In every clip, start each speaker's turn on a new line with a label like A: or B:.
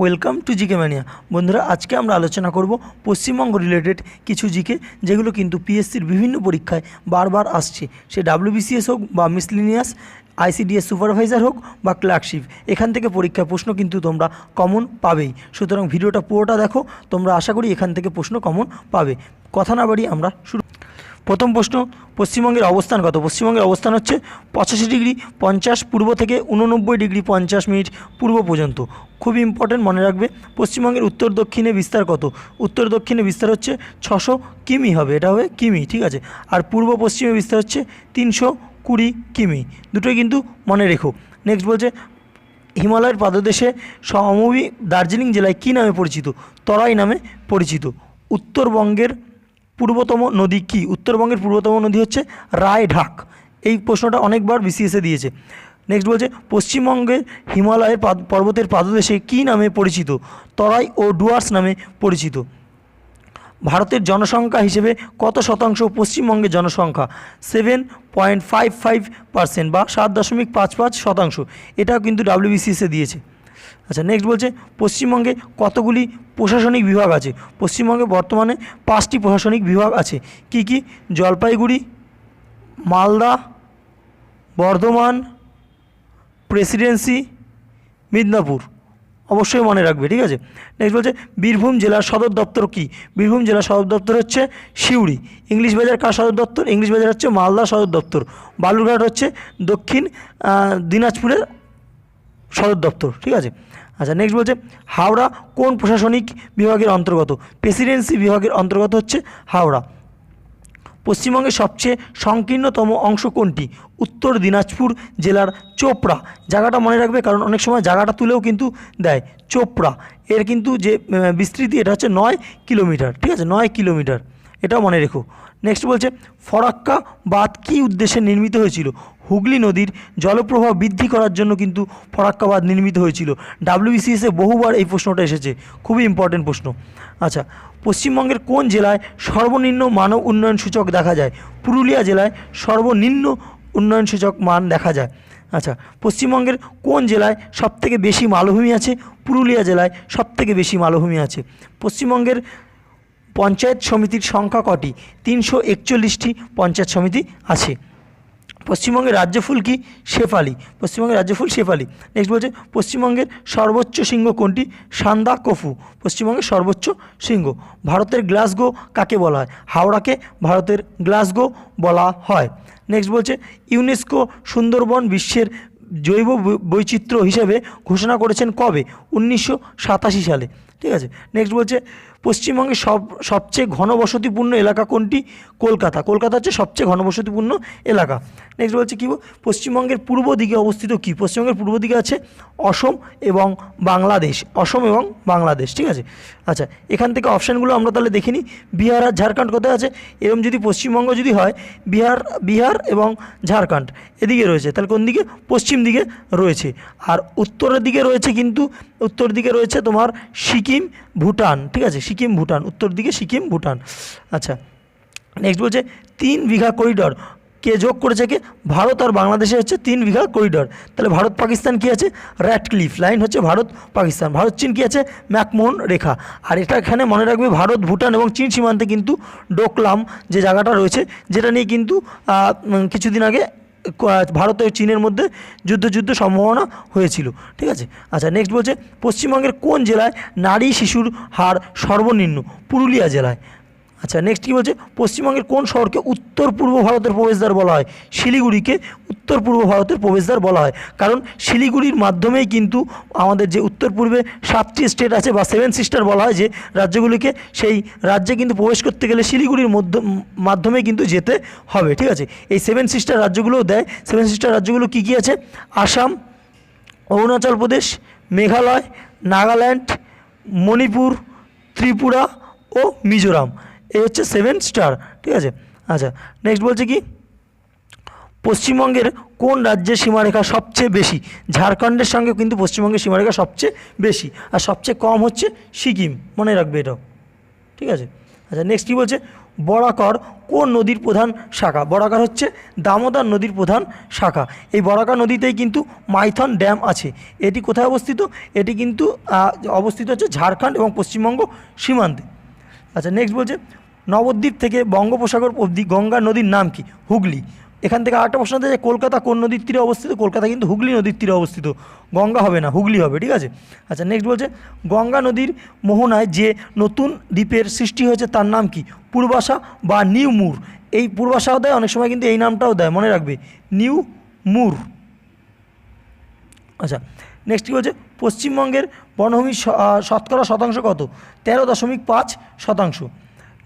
A: Welcome to GK mania. বন্ধুরা, আজকে আমরা আলোচনা করব পশ্চিমবঙ্গ রিলেটেড কিছু জিকে, যেগুলো কিন্তু পিএসসির বিভিন্ন পরীক্ষায় বারবার আসছে। সে ডাব্লিউবিসিএস হোক বা মিসলিনিয়াস আইসিডিএস সুপারভাইজার হোক বা ক্লার্কশিপ এখান থেকে পরীক্ষার প্রশ্ন কিন্তু তোমরা কমন পাবেই। সুতরাং ভিডিওটা পুরোটা দেখো, তোমরা আশা করি এখান থেকে প্রশ্ন কমন পাবে। কথা না বাড়ি আমরা শুরু প্রথম প্রশ্ন, পশ্চিমবঙ্গের অবস্থান কত? পশ্চিমবঙ্গের অবস্থান হচ্ছে পঁচাশি ডিগ্রি পঞ্চাশ, পূর্ব থেকে উননব্বই ডিগ্রি পঞ্চাশ মিনিট পূর্ব পর্যন্ত। খুব ইম্পর্টেন্ট মনে রাখবে, পশ্চিমবঙ্গের উত্তর দক্ষিণে বিস্তার কত? উত্তর দক্ষিণে বিস্তার হচ্ছে ছশো কিমি হবে, এটা হবে কিমি, ঠিক আছে? আর পূর্ব পশ্চিমে বিস্তার হচ্ছে তিনশো কুড়ি কিমি। দুটোই কিন্তু মনে রেখো। নেক্সট বলছে, হিমালয়ের পাদদেশে সমভূমি দার্জিলিং জেলায় কী নামে পরিচিত? তরাই নামে পরিচিত। উত্তরবঙ্গের পূর্বতম নদী কী? উত্তরবঙ্গের পূর্বতম নদী হচ্ছে রায়ঢাক। এই প্রশ্নটা অনেকবার বিসিএসে দিয়েছে। নেক্সট বলছে পশ্চিমবঙ্গের হিমালয়ের পর্বতের পাদদেশে কী নামে পরিচিত? তরাই ও ডুয়ার্স নামে পরিচিত। ভারতের জনসংখ্যা হিসেবে কত শতাংশ পশ্চিমবঙ্গের জনসংখ্যা? Seven point five five percent বা সাত দশমিক পাঁচ পাঁচ শতাংশ। এটাও কিন্তু ডাব্লিউবিসিএসে দিয়েছে। আচ্ছা নেক্সট বলছে, পশ্চিমবঙ্গে কতগুলি প্রশাসনিক বিভাগ আছে? পশ্চিমবঙ্গে বর্তমানে পাঁচটি প্রশাসনিক বিভাগ আছে। কি কি? জলপাইগুড়ি, মালদা, বর্ধমান, প্রেসিডেন্সি, মিদনাপুর। অবশ্যই মনে রাখবে, ঠিক আছে? নেক্সট বলছে, বীরভূম জেলার সদর দপ্তর কী? বীরভূম জেলার সদর দপ্তর হচ্ছে সিউড়ি ইংলিশ বাজার কার সদর দপ্তর? ইংলিশ বাজার হচ্ছে মালদা সদর দপ্তর। বালুরঘাট হচ্ছে দক্ষিণ দিনাজপুরের সদর দপ্তর, ঠিক আছে? আচ্ছা নেক্সট বলছে, হাওড়া কোন প্রশাসনিক বিভাগের অন্তর্গত? প্রেসিডেন্সি বিভাগের অন্তর্গত হচ্ছে হাওড়া। পশ্চিমবঙ্গের সবচেয়ে সংকীর্ণতম অংশ কোনটি? উত্তর দিনাজপুর জেলার চোপড়া। জায়গাটা মনে রাখবে, কারণ অনেক সময় জায়গাটা তুলেও কিন্তু দেয়। চোপড়া। এর কিন্তু যে বিস্তৃতি, এটা হচ্ছে নয় কিলোমিটার, ঠিক আছে? নয় কিলোমিটার। এটাও মনে রেখো। নেক্সট বলছে, ফরাক্কা বাঁধ কী উদ্দেশ্যে নির্মিত হয়েছিল? হুগলি নদীর জলপ্রবাহ বৃদ্ধি করার জন্য কিন্তু ফরাক্কাবাদ নির্মিত হয়েছিল। ডাব্লিউবিসিএসে বহুবার এই প্রশ্নটা এসেছে। খুবই ইম্পর্টেন্ট প্রশ্ন। আচ্ছা পশ্চিমবঙ্গের কোন জেলায় সর্বনিম্ন মানব উন্নয়ন সূচক দেখা যায়? পুরুলিয়া জেলায় সর্বনিম্ন উন্নয়ন সূচক মান দেখা যায়। আচ্ছা পশ্চিমবঙ্গের কোন জেলায় সবথেকে বেশি মালভূমি আছে? পুরুলিয়া জেলায় সবথেকে বেশি মালভূমি আছে। পশ্চিমবঙ্গের পঞ্চায়েত সমিতির সংখ্যা কটি? তিনশো একচল্লিশটি পঞ্চায়েত সমিতি আছে। পশ্চিমবঙ্গের রাজ্য ফুল কি? শেফালি। পশ্চিমবঙ্গের রাজ্য ফুল শেফালি। নেক্সট বলছে, পশ্চিমবঙ্গের সর্বোচ্চ সিংহ কোনটি? সান্দা কফু। পশ্চিমবঙ্গের সর্বোচ্চ সিংহ ভারতের গ্লাসগো কাকে বলা হয়? হাওড়াকে ভারতের গ্লাসগো বলা হয়। নেক্সট বলছে, ইউনেস্কো সুন্দরবন বিশ্বের জৈব বৈচিত্র্য হিসেবে ঘোষণা করেছেন কবে? উনিশশো সাতাশি সালে। ঠিক আছে? নেক্সট বলছে পশ্চিমবঙ্গের সব, সবচেয়ে ঘনবসতিপূর্ণ এলাকা কোনটি? কলকাতা। কলকাতা হচ্ছে সবচেয়ে ঘনবসতিপূর্ণ এলাকা। নেক্সট বলছে কি পশ্চিমবঙ্গের পূর্ব দিকে অবস্থিত কি? পশ্চিমবঙ্গের পূর্ব দিকে আছে অসম এবং বাংলাদেশ। অসম এবং বাংলাদেশ, ঠিক আছে? আচ্ছা এখান থেকে অপশানগুলো আমরা তাহলে দেখে নিই। বিহার আর ঝাড়খণ্ড কোথায় আছে? এরকম যদি পশ্চিমবঙ্গ যদি হয়, বিহার বিহার এবং ঝাড়খণ্ড এদিকে রয়েছে। তাহলে কোন দিকে? পশ্চিম দিকে রয়েছে। আর উত্তরের দিকে রয়েছে কিন্তু, উত্তর দিকে রয়েছে তোমার সিকিম, ভুটান, ঠিক আছে? সিকিম, ভুটান। উত্তর দিকে সিকিম, ভুটান। আচ্ছা নেক্সট বলছে, তিন বিঘা করিডর কে যোগ করেছে কে? ভারত আর বাংলাদেশে হচ্ছে তিন বিঘা করিডর তাহলে ভারত, পাকিস্তান কি আছে? র্যাট ক্লিফ লাইন হচ্ছে ভারত, পাকিস্তান। ভারত, চীন কি আছে? ম্যাকমোহন রেখা। আর এটা এখানে মনে রাখবে, ভারত, ভুটান এবং চীন সীমান্তে কিন্তু ডোকলাম যে জায়গাটা রয়েছে, যেটা নিয়ে কিন্তু কিছুদিন আগে ভারত ও চীনের মধ্যে যুদ্ধ যুদ্ধ সম্ভাবনা হয়েছিল, ঠিক আছে? আচ্ছা নেক্সট বলছে, পশ্চিমবঙ্গের কোন জেলায় নারী শিশুর হার সর্বনিম্ন? পুরুলিয়া জেলায়। আচ্ছা নেক্সট কী বলছে? পশ্চিমবঙ্গের কোন শহরকে উত্তর পূর্ব ভারতের প্রবেশদ্বার বলা হয়? শিলিগুড়িকে উত্তর পূর্ব ভারতের প্রবেশদ্বার বলা হয়। কারণ শিলিগুড়ির মাধ্যমেই কিন্তু আমাদের যে উত্তর পূর্বে সাতটি স্টেট আছে বা সেভেন সিস্টার বলা হয় যে রাজ্যগুলিকে, সেই রাজ্যে কিন্তু প্রবেশ করতে গেলে শিলিগুড়ির মধ্য মাধ্যমে কিন্তু যেতে হবে, ঠিক আছে? এই সেভেন সিস্টার রাজ্যগুলোও দেয়। সেভেন সিস্টার রাজ্যগুলো কী কী আছে? আসাম, অরুণাচল প্রদেশ, মেঘালয়, নাগাল্যান্ড, মণিপুর, ত্রিপুরা ও মিজোরাম। এই হচ্ছে সেভেন স্টার ঠিক আছে? আচ্ছা নেক্সট বলছে কি? পশ্চিমবঙ্গের কোন রাজ্যের সীমারেখা সবচেয়ে বেশি? ঝাড়খণ্ডের সঙ্গে কিন্তু পশ্চিমবঙ্গের সীমারেখা সবচেয়ে বেশি, আর সবচেয়ে কম হচ্ছে সিকিম, মনে রাখবে এটাও, ঠিক আছে? আচ্ছা নেক্সট কী বলছে? বরাকর কোন নদীর প্রধান শাখা? বরাকর হচ্ছে দামোদর নদীর প্রধান শাখা। এই বরাকর নদীতেই কিন্তু মাইথন ড্যাম আছে। এটি কোথায় অবস্থিত? এটি কিন্তু অবস্থিত হচ্ছে ঝাড়খণ্ড এবং পশ্চিমবঙ্গ সীমান্তে। আচ্ছা নেক্সট বলছে, নবদ্বীপ থেকে বঙ্গোপসাগর অবধি গঙ্গা নদীর নাম কি? হুগলি। এখান থেকে আরেকটা প্রশ্ন আছে যে, কলকাতা কোন নদীর তীরে অবস্থিত? কলকাতা কিন্তু হুগলি নদীর তীরে অবস্থিত। গঙ্গা হবে না, হুগলি হবে, ঠিক আছে? আচ্ছা নেক্সট বলছে, গঙ্গা নদীর মোহনায় যে নতুন দ্বীপের সৃষ্টি হয়েছে, তার নাম কি? পূর্বাশা বা নিউ মুর। এই পূর্বাশাও দেয়, অনেক সময় কিন্তু এই নামটাও দেয়, মনে রাখবে। New Moore. আচ্ছা নেক্সট কী হচ্ছে পশ্চিমবঙ্গের বনভূমির শতকরা শতাংশ কত? তেরো দশমিক পাঁচ শতাংশ।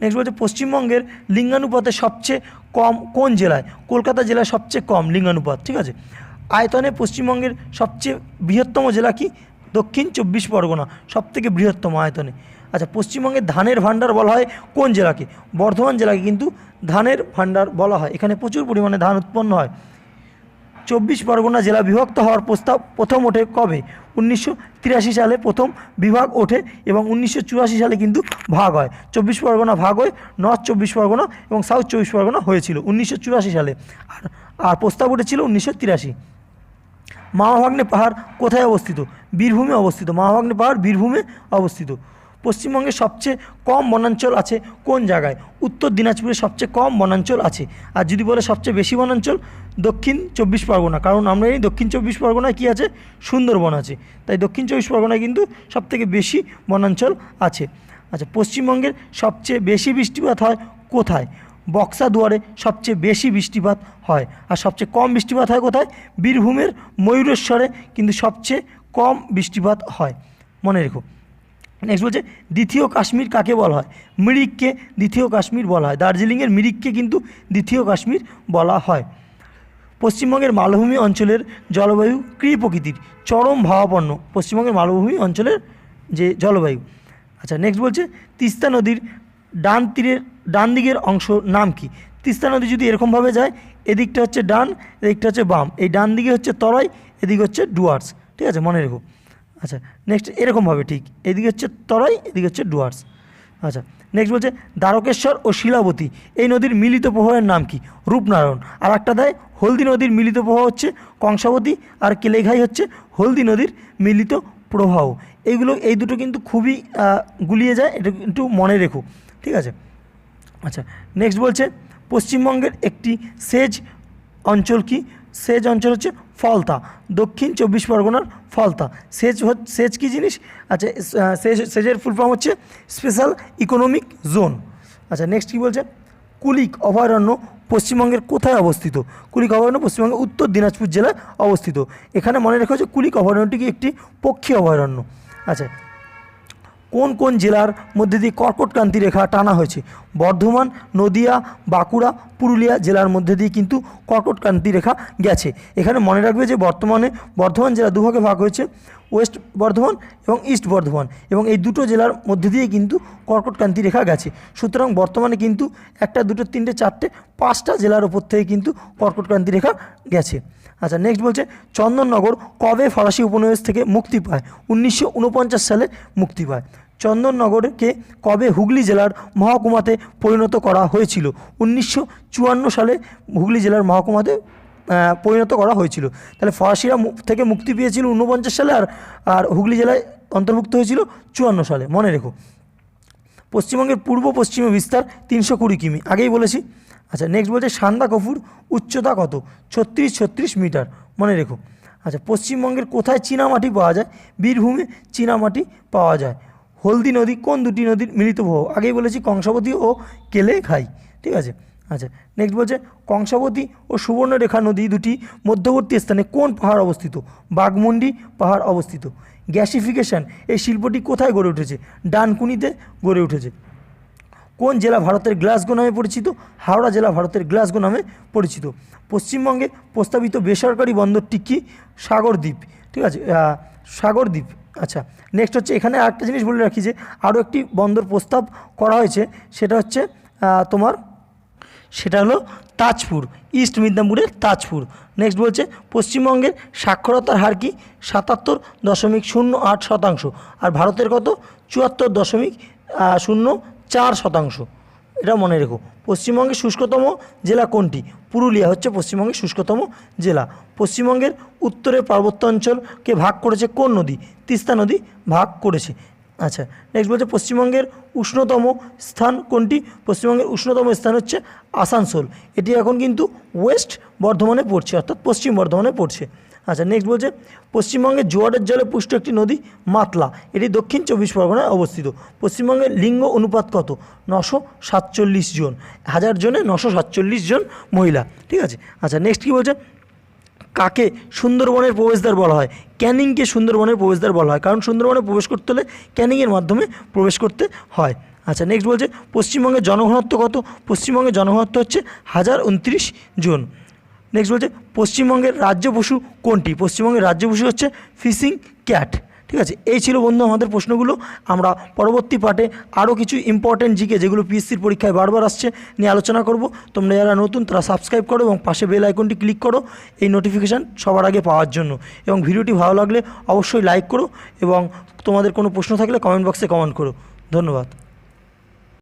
A: নেক্সট বলছে, পশ্চিমবঙ্গের লিঙ্গানুপাতে সবচেয়ে কম কোন জেলায়? কলকাতা জেলায় সবচেয়ে কম লিঙ্গানুপাত, ঠিক আছে? আয়তনে পশ্চিমবঙ্গের সবচেয়ে বৃহত্তম জেলা কি? দক্ষিণ চব্বিশ পরগনা, সবথেকে বৃহত্তম আয়তনে। আচ্ছা পশ্চিমবঙ্গের ধানের ভাণ্ডার বলা হয় কোন জেলাকে? বর্ধমান জেলাকে কিন্তু ধানের ভাণ্ডার বলা হয়। এখানে প্রচুর পরিমাণে ধান উৎপন্ন হয়। চব্বিশ পরগনা জেলা বিভক্ত হওয়ার প্রস্তাব প্রথম ওঠে কবে? উনিশশো তিরাশি সালে প্রথম বিভাগ ওঠে এবং উনিশশো চুরাশি সালে কিন্তু ভাগ হয়। চব্বিশ পরগনা ভাগ হয় নর্থ চব্বিশ পরগনা এবং সাউথ চব্বিশ পরগনা হয়েছিল উনিশশো চুরাশি সালে। আর আর প্রস্তাব উঠেছিল উনিশশো তিরাশি। মামাভাগ্নে পাহাড় কোথায় অবস্থিত? বীরভূমে অবস্থিত। মামাভাগ্নে পাহাড় বীরভূমে অবস্থিত। পশ্চিমবঙ্গের সবচেয়ে কম বনাঞ্চল আছে কোন জায়গায়? উত্তর দিনাজপুরে সবচেয়ে কম বনাঞ্চল আছে। আর যদি বলে সবচেয়ে বেশি বনাঞ্চল, দক্ষিণ চব্বিশ পরগনা। কারণ আমরা এই দক্ষিণ চব্বিশ পরগনায় কী আছে? সুন্দরবন আছে। তাই দক্ষিণ চব্বিশ পরগনায় কিন্তু সবথেকে বেশি বনাঞ্চল আছে। আচ্ছা পশ্চিমবঙ্গের সবচেয়ে বেশি বৃষ্টিপাত হয় কোথায়? বক্সা দুয়ারে সবচেয়ে বেশি বৃষ্টিপাত হয়। আর সবচেয়ে কম বৃষ্টিপাত হয় কোথায়? বীরভূমের ময়ূরেশ্বরে কিন্তু সবচেয়ে কম বৃষ্টিপাত হয়। মনে রেখো। নেক্সট বলছে দ্বিতীয় কাশ্মীর কাকে বলা হয়? মিরিককে দ্বিতীয় কাশ্মীর বলা হয়। দার্জিলিংয়ের মিরিককে কিন্তু দ্বিতীয় কাশ্মীর বলা হয়। পশ্চিমবঙ্গের মালভূমি অঞ্চলের জলবায়ু কী প্রকৃতির চরম ভাবাপন্ন পশ্চিমবঙ্গের মালভূমি অঞ্চলের যে জলবায়ু। আচ্ছা নেক্সট বলছে, তিস্তা নদীর ডান তীরের, ডান দিকের অংশ নাম কি? তিস্তা নদী যদি এরকমভাবে যায়, এদিকটা হচ্ছে ডান, এদিকটা হচ্ছে বাম। এই ডান দিকে হচ্ছে তরাই, এদিকে হচ্ছে ডুয়ার্স। ঠিক আছে, মনে রেখো। আচ্ছা নেক্সট এরকমভাবে ঠিক। এদিকে হচ্ছে তরাই এদিকে হচ্ছে ডুয়ার্স। আচ্ছা নেক্সট বলছে দ্বারকেশ্বর ও শিলাবতী। এই নদীর মিলিত প্রবাহের নাম কি? রূপনারায়ণ। আর একটা দেয়, হলদি নদীর মিলিত প্রবাহ হচ্ছে কংসাবতী, আর কেলেঘাই হচ্ছে হলদি নদীর মিলিত প্রবাহ। এইগুলো, এই দুটো কিন্তু খুবই গুলিয়ে যায়, এটা একটু মনে রেখো। ঠিক আছে? আচ্ছা নেক্সট বলছে, পশ্চিমবঙ্গের একটি সেজ অঞ্চল কি? সেজ অঞ্চল হচ্ছে ফলতা। দক্ষিণ চব্বিশ পরগনার ফলতা। সেচ হচ্ছে সেচ কী জিনিস? আচ্ছা সেচ, সেচের ফুল ফর্ম হচ্ছে স্পেশাল ইকোনমিক জোন আচ্ছা নেক্সট কী বলছে? কুলিক অভয়ারণ্য পশ্চিমবঙ্গের কোথায় অবস্থিত? কুলিক অভয়ারণ্য পশ্চিমবঙ্গের উত্তর দিনাজপুর জেলায় অবস্থিত। এখানে মনে রাখা হচ্ছে কুলিক অভয়ারণ্যটি কি একটি পক্ষী অভয়ারণ্য? আচ্ছা কোন কোন জেলার মধ্যে দিয়ে কর্কটক্রান্তি রেখা টানা হয়েছে? বর্ধমান, নদিয়া, বাঁকুড়া, পুরুলিয়া জেলার মধ্যে দিয়ে কিন্তু কর্কটক্রান্তি রেখা গেছে। এখানে মনে রাখবে যে বর্তমানে বর্ধমান জেলা দুভাগে ভাগ হয়েছে, ওয়েস্ট বর্ধমান এবং ইস্ট বর্ধমান। এবং এই দুটো জেলার মধ্যে দিয়ে কিন্তু কর্কটক্রান্তি রেখা গেছে। সুতরাং বর্তমানে কিন্তু একটা, দুটো, তিনটে, চারটে, পাঁচটা জেলার ওপর থেকে কিন্তু কর্কটক্রান্তি রেখা গেছে। আচ্ছা নেক্সট বলছে, চন্দননগর কবে ফরাসি উপনিবেশ থেকে মুক্তি পায়? উনিশশো উনপঞ্চাশ সালে মুক্তি পায়। চন্দননগরকে কবে হুগলি জেলার মহকুমাতে পরিণত করা হয়েছিল? উনিশশো চুয়ান্ন সালে হুগলি জেলার মহকুমাতে পরিণত করা হয়েছিল। তাহলে ফরাসিরা থেকে মুক্তি পেয়েছিল উনপঞ্চাশ সালে আর আর হুগলি জেলায় অন্তর্ভুক্ত হয়েছিল চুয়ান্ন সালে। মনে রেখো। পশ্চিমবঙ্গের পূর্ব পশ্চিমে বিস্তার তিনশো কুড়ি কিমি। আগেই বলেছি আচ্ছা নেক্সট বলছে সান্দা কফুর উচ্চতা কত? ছত্রিশ ছত্রিশ মিটার। মনে রেখো। আচ্ছা পশ্চিমবঙ্গের কোথায় চীনামাটি পাওয়া যায়? বীরভূমে চীনামাটি পাওয়া যায়। হলদি নদী কোন দুটি নদীর মিলিত প্রবাহ আগেই বলেছি কংসাবতী ও কেলে খাই ঠিক আছে? আচ্ছা নেক্সট বলছে কংসাবতী ও সুবর্ণরেখা নদী দুটি মধ্যবর্তী স্থানে কোন পাহাড় অবস্থিত? বাঘমুন্ডি পাহাড় অবস্থিত। গ্যাসিফিকেশন, এই শিল্পটি কোথায় গড়ে উঠেছে? ডানকুনিতে গড়ে উঠেছে। কোন জেলা ভারতের গ্লাসগো নামে পরিচিত? হাওড়া জেলা ভারতের গ্লাসগো নামে পরিচিত। পশ্চিমবঙ্গে প্রস্তাবিত বেসরকারি বন্দরটি কি সাগরদ্বীপ। ঠিক আছে সাগরদ্বীপ আচ্ছা। নেক্সট হচ্ছে, এখানে আরেকটা জিনিস বলে রাখি যে, আরও একটি বন্দর প্রস্তাব করা হয়েছে, সেটা হচ্ছে তোমার, সেটা হলো তাজপুর, ইস্ট মিদনাপুরের তাজপুর। নেক্সট বলছে, পশ্চিমবঙ্গের সাক্ষরতার হার কি? সাতাত্তর দশমিক শূন্য আট শতাংশ। আর ভারতের কত? চুয়াত্তর দশমিক শূন্য চার শতাংশ। এটা মনে রেখো। পশ্চিমবঙ্গের শুষ্কতম জেলা কোনটি? পুরুলিয়া হচ্ছে পশ্চিমবঙ্গের শুষ্কতম জেলা। পশ্চিমবঙ্গের উত্তরে পার্বত্য অঞ্চলকে ভাগ করেছে কোন নদী? তিস্তা নদী ভাগ করেছে। আচ্ছা নেক্সট বলছে পশ্চিমবঙ্গের উষ্ণতম স্থান কোনটি? পশ্চিমবঙ্গের উষ্ণতম স্থান হচ্ছে আসানসোল। এটি এখন কিন্তু ওয়েস্ট বর্ধমানে পড়ছে, অর্থাৎ পশ্চিম বর্ধমানে পড়ছে। আচ্ছা নেক্সট বলছে পশ্চিমবঙ্গের জোয়ারের জলে পুষ্ট একটি নদী, মাতলা। এটি দক্ষিণ চব্বিশ পরগনায় অবস্থিত। পশ্চিমবঙ্গের লিঙ্গ অনুপাত কত? নশো সাতচল্লিশ জন। হাজার জনে নশো সাতচল্লিশ জন মহিলা। ঠিক আছে? আচ্ছা নেক্সট কী বলছে? কাকে সুন্দরবনের প্রবেশদ্বার বলা হয়? ক্যানিংকে সুন্দরবনের প্রবেশদ্বার বলা হয়। কারণ সুন্দরবনে প্রবেশ করতে হলে ক্যানিংয়ের মাধ্যমে প্রবেশ করতে হয়। আচ্ছা নেক্সট বলছে, পশ্চিমবঙ্গের জনঘনত্ব কত? পশ্চিমবঙ্গের জনঘনত্ব হচ্ছে হাজার উনত্রিশ জন। নেক্সট বলছে, পশ্চিমবঙ্গের রাজ্য পশু কোনটি? পশ্চিমবঙ্গের রাজ্য পশু হচ্ছে ফিশিং ক্যাট। ঠিক আছে? এই ছিল বন্ধু আমাদের প্রশ্নগুলো। আমরা পরবর্তী পার্টে আরও কিছু ইম্পর্টেন্ট জিকে, যেগুলো পিএসসির পরীক্ষায় বারবার আসছে, নিয়ে আলোচনা করব। তোমরা যারা নতুন, তারা সাবস্ক্রাইব করো এবং পাশে বেল আইকনটি ক্লিক করো। এই নোটিফিকেশান সবার আগে পাওয়ার জন্য। এবং ভিডিওটি ভালো লাগলে অবশ্যই লাইক করো এবং তোমাদের কোনো প্রশ্ন থাকলে কমেন্ট বক্সে কমেন্ট করো। ধন্যবাদ।